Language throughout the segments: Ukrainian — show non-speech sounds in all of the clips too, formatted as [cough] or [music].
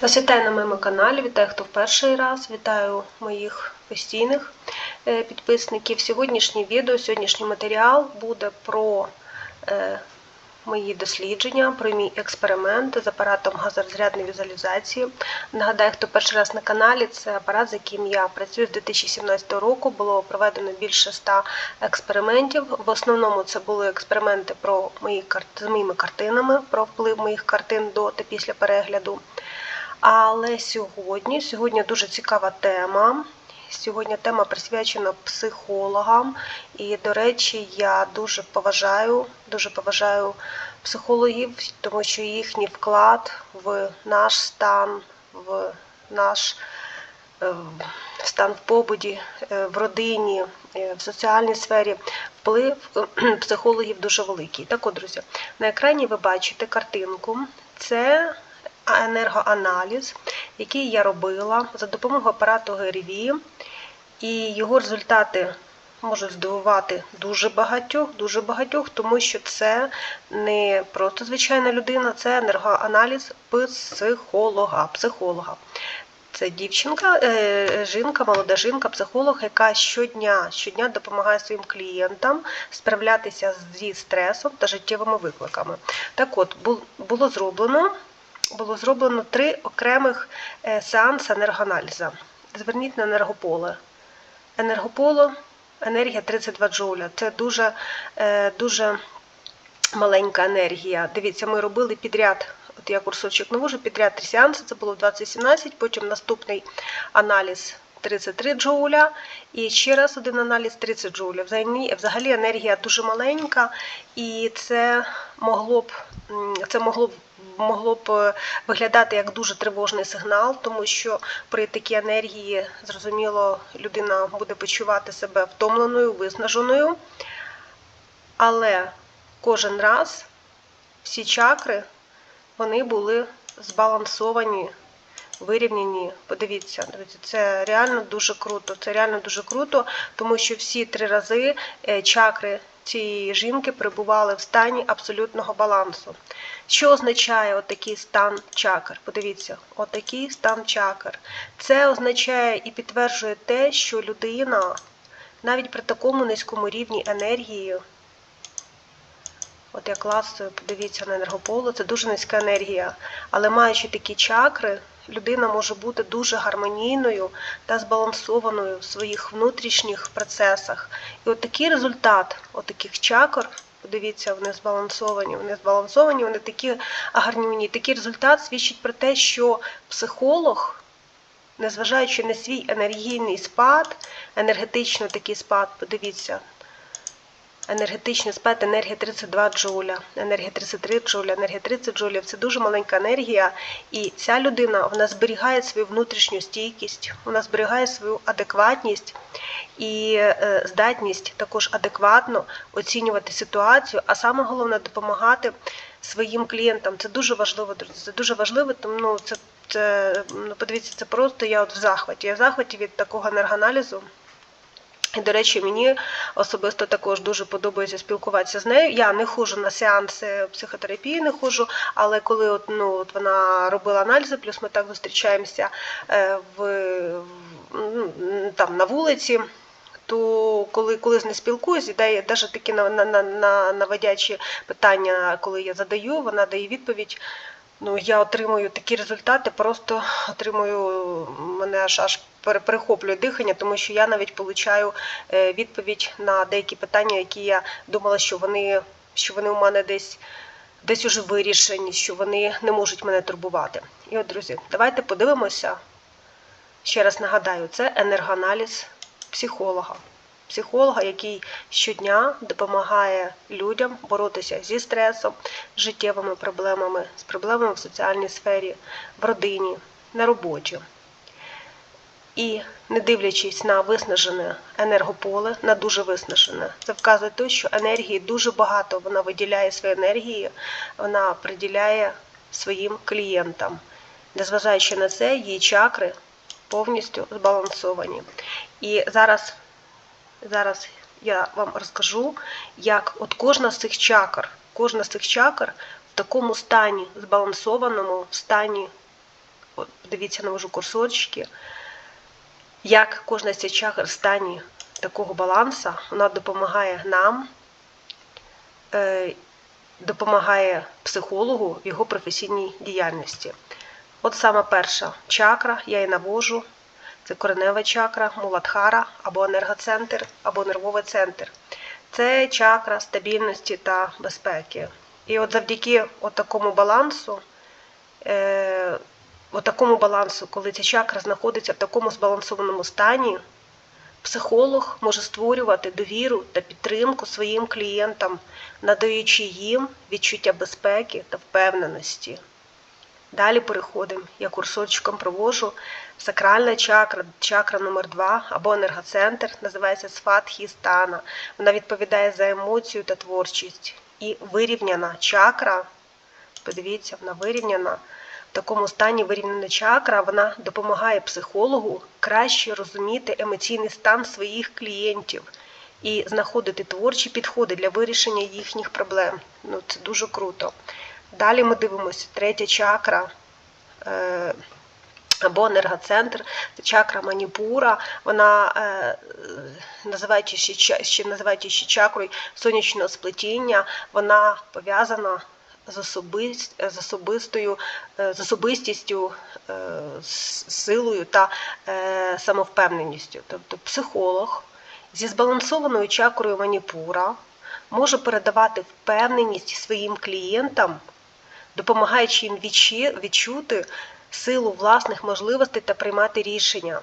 Вас вітаю на моєму каналі, вітаю, хто в перший раз, вітаю моїх постійних е, підписників. Сьогоднішнє відео, сьогоднішній матеріал буде про е, мої дослідження, про мій експеримент з апаратом газорозрядної візуалізації. Нагадаю, хто перший раз на каналі, це апарат, з яким я працюю з 2017 року. Було проведено більше 100 експериментів. В основному це були експерименти про мої з моїми картинами, про вплив моїх картин до та після перегляду. Але сьогодні, сьогодні дуже цікава тема. Сьогодні тема присвячена психологам. І, до речі, я дуже поважаю, дуже поважаю психологів, тому що їхній вклад в наш стан, в наш е, стан в побуді, е, в родині, е, в соціальній сфері, вплив психологів дуже великий. Так от, друзі, на екрані ви бачите картинку. Це енергоаналіз, який я робила за допомогою апарату ГРВІ, і його результати можуть здивувати дуже багатьох, дуже багатьох, тому що це не просто звичайна людина, це енергоаналіз психолога. психолога. Це дівчинка, е, жінка, молода жінка, психолог, яка щодня щодня допомагає своїм клієнтам справлятися зі стресом та життєвими викликами. Так от, було зроблено було зроблено три окремих е, сеанси енергоаналізу. Зверніть на енергополе. Енергополе, енергія 32 джоуля. Це дуже, е, дуже маленька енергія. Дивіться, ми робили підряд. От я курсочок навожу, підряд три сеанси, це було в 2017, потім наступний аналіз 33 джоуля. І ще раз один аналіз 30 джоуля. Взагалі енергія дуже маленька, і це могло б це могло б могло б е, виглядати як дуже тривожний сигнал, тому що при такій енергії, зрозуміло, людина буде почувати себе втомленою, виснаженою. Але кожен раз всі чакри вони були збалансовані вирівняні. Подивіться, дивіться, це реально дуже круто. Це реально дуже круто, тому що всі три рази е, чакри цієї жінки перебували в стані абсолютного балансу. Що означає отакий стан чакр? Подивіться, отакий стан чакр. Це означає і підтверджує те, що людина навіть при такому низькому рівні енергії. От я класую, подивіться на енергополе, це дуже низька енергія. Але маючи такі чакри, людина може бути дуже гармонійною та збалансованою в своїх внутрішніх процесах. І от такий результат от чакр, подивіться, вони збалансовані, вони збалансовані, вони такі гармонійні. Такий результат свідчить про те, що психолог. Незважаючи на свій енергійний спад, енергетично такий спад, подивіться, енергетичний спад, енергія 32 джоуля, енергія 33 джоуля, енергія 30 джоулів це дуже маленька енергія, і ця людина вона зберігає свою внутрішню стійкість, вона зберігає свою адекватність і е, здатність також адекватно оцінювати ситуацію, а саме головне допомагати своїм клієнтам. Це дуже важливо, друзі. Це дуже важливо, тому ну, це. Це ну подивіться, це просто я от в захваті. Я в захваті від такого енергоаналізу. І, до речі, мені особисто також дуже подобається спілкуватися з нею. Я не ходжу на сеанси психотерапії, не ходжу, але коли от, ну, от вона робила аналізи, плюс ми так зустрічаємося е, в, ну, там на вулиці. То коли коли з нею спілкуюсь, і навіть такі на, на, на, питання, коли я задаю, вона дає відповідь. Ну, я отримую такі результати, просто отримую мене аж аж перехоплює дихання, тому що я навіть получаю е, відповідь на деякі питання, які я думала, що вони що вони у мене десь десь уже вирішені, що вони не можуть мене турбувати. І от, друзі, давайте подивимося. Ще раз нагадаю, це енергоаналіз психолога. Психолога, який щодня допомагає людям боротися зі стресом, з життєвими проблемами, з проблемами в соціальній сфері, в родині, на роботі. І не дивлячись на виснажене енергополе, на дуже виснажене, це вказує те, що енергії дуже багато. Вона виділяє свої енергії, вона приділяє своїм клієнтам. Незважаючи на це, її чакри повністю збалансовані. І зараз, зараз я вам розкажу, як от кожна з цих чакр, кожна з цих чакр в такому стані збалансованому, стані от, дивіться, навожу курсорчики, як кожна з цих чакр в стані такого балансу, вона допомагає нам, е, допомагає психологу в його професійній діяльності. От саме перша чакра, я її навожу. Це коренева чакра, муладхара, або енергоцентр, або нервовий центр. Це чакра стабільності та безпеки. І от завдяки от такому балансу, е, от такому балансу, коли ця чакра знаходиться в такому збалансованому стані, психолог може створювати довіру та підтримку своїм клієнтам, надаючи їм відчуття безпеки та впевненості. Далі переходимо, я курсорчиком провожу. Сакральна чакра, чакра номер 2 або енергоцентр, називається Сватхістана. Вона відповідає за емоцію та творчість. І вирівняна чакра, подивіться, вона вирівняна. В такому стані вирівняна чакра, вона допомагає психологу краще розуміти емоційний стан своїх клієнтів і знаходити творчі підходи для вирішення їхніх проблем. Ну, Це дуже круто. Далі ми дивимося третя чакра е, або енергоцентр, це чакра маніпура. Вона е, називають ще, ще ще чакрою сонячного сплетіння. Вона пов'язана з особист, з е, з особистістю, з силою та самовпевненістю. Тобто психолог зі збалансованою чакрою маніпура може передавати впевненість своїм клієнтам допомагаючи їм відчути силу власних можливостей та приймати рішення.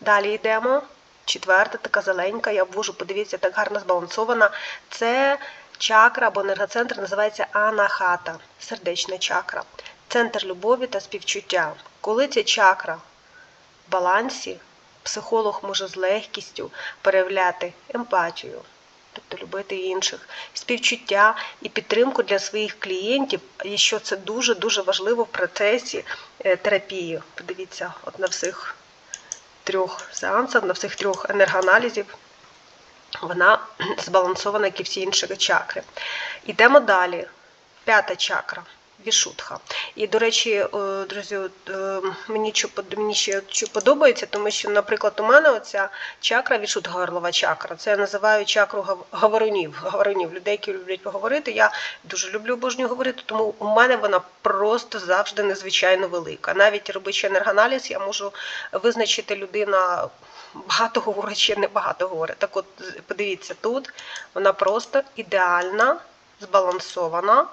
Далі йдемо. Четверта, така зеленька, я обвожу, подивіться, так гарно збалансована. Це чакра або енергоцентр називається анахата, сердечна чакра, центр любові та співчуття. Коли ця чакра в балансі, психолог може з легкістю переявляти емпатію, тобто любити інших, співчуття і підтримку для своїх клієнтів, і що це дуже-дуже важливо в процесі е, терапії. Подивіться, от на всіх трьох сеансах, на всіх трьох енергоаналізів. Вона [clears throat] збалансована, як і всі інші чакри. Йдемо далі. П'ята чакра. Вішутха. І, до речі, е, друзі, е, мені що подобається, тому що, наприклад, у мене оця чакра вішутха горлова чакра. Це я називаю чакру говорунів, говорунів, людей, які люблять поговорити. Я дуже люблю обожнюю говорити, тому у мене вона просто завжди незвичайно велика. Навіть робичи енергоаналіз, я можу визначити людина. Багато говорить чи не багато говорить. Так от, подивіться, тут вона просто ідеальна, збалансована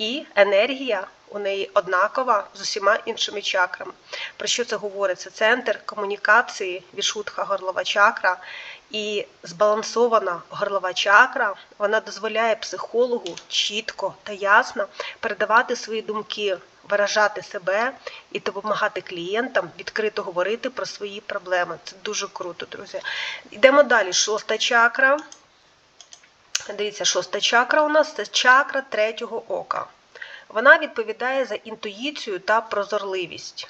і енергія у неї однакова з усіма іншими чакрами. Про що це говорить? Це центр комунікації, вішутха горлова чакра. І збалансована горлова чакра вона дозволяє психологу чітко та ясно передавати свої думки, виражати себе і допомагати клієнтам відкрито говорити про свої проблеми. Це дуже круто, друзі. Йдемо далі. Шоста чакра. Дивіться, шоста чакра у нас це чакра третього ока. Вона відповідає за інтуїцію та прозорливість.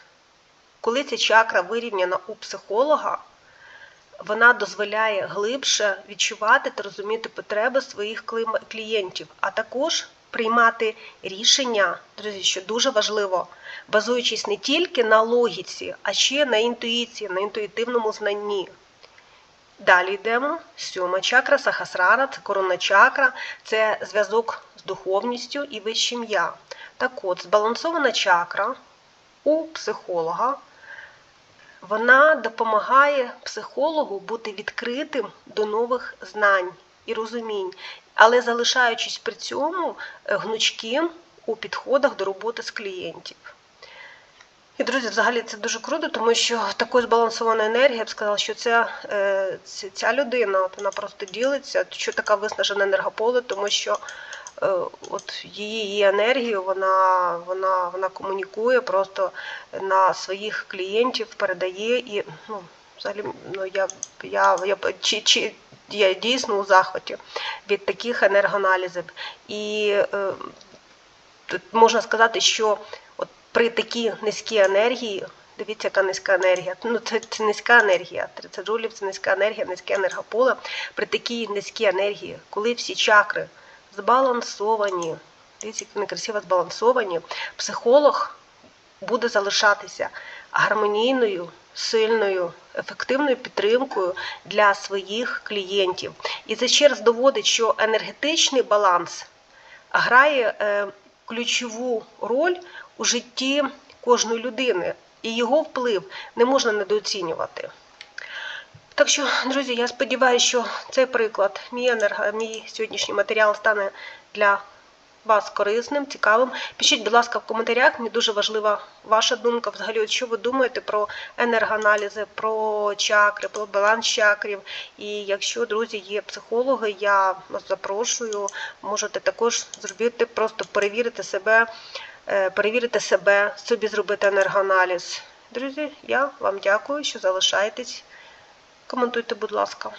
Коли ця чакра вирівняна у психолога, вона дозволяє глибше відчувати та розуміти потреби своїх клієнтів, а також приймати рішення, друзі, що дуже важливо, базуючись не тільки на логіці, а ще на інтуїції, на інтуїтивному знанні. Далі йдемо. Сьома чакра, сахасрара, це коронна чакра, це зв'язок з духовністю і вищим я. Так от, збалансована чакра у психолога, вона допомагає психологу бути відкритим до нових знань і розумінь, але залишаючись при цьому е, гнучким у підходах до роботи з клієнтів. І, друзі, взагалі це дуже круто, тому що такою збалансована енергія, я б сказала, що це, е, ця людина от вона просто ділиться, що така виснажена енергополе, тому що е, от її її енергію вона вона, вона комунікує просто на своїх клієнтів, передає і ну, взагалі ну, я я, я, чи, чи, я дійсно у захваті від таких енергоаналізів. І е, можна сказати, що при такій низькій енергії, дивіться, яка низька енергія. Ну, це, це низька енергія. 30 джулів це низька енергія, низьке енергополе. При такій низькій енергії, коли всі чакри збалансовані, дивіться, як вони красиво збалансовані, психолог буде залишатися гармонійною, сильною, ефективною підтримкою для своїх клієнтів. І це ще раз доводить, що енергетичний баланс грає е, ключову роль у житті кожної людини, і його вплив не можна недооцінювати. Так що, друзі, я сподіваюся, що цей приклад, мій енерго, мій сьогоднішній матеріал стане для вас корисним, цікавим. Пишіть, будь ласка, в коментарях. Мені дуже важлива ваша думка. Взагалі, що ви думаєте про енергоаналізи, про чакри, про баланс чакрів. І якщо, друзі, є психологи, я вас запрошую. Можете також зробити, просто перевірити себе, перевірити себе, собі зробити енергоаналіз. Друзі, я вам дякую, що залишаєтесь. Коментуйте, будь ласка.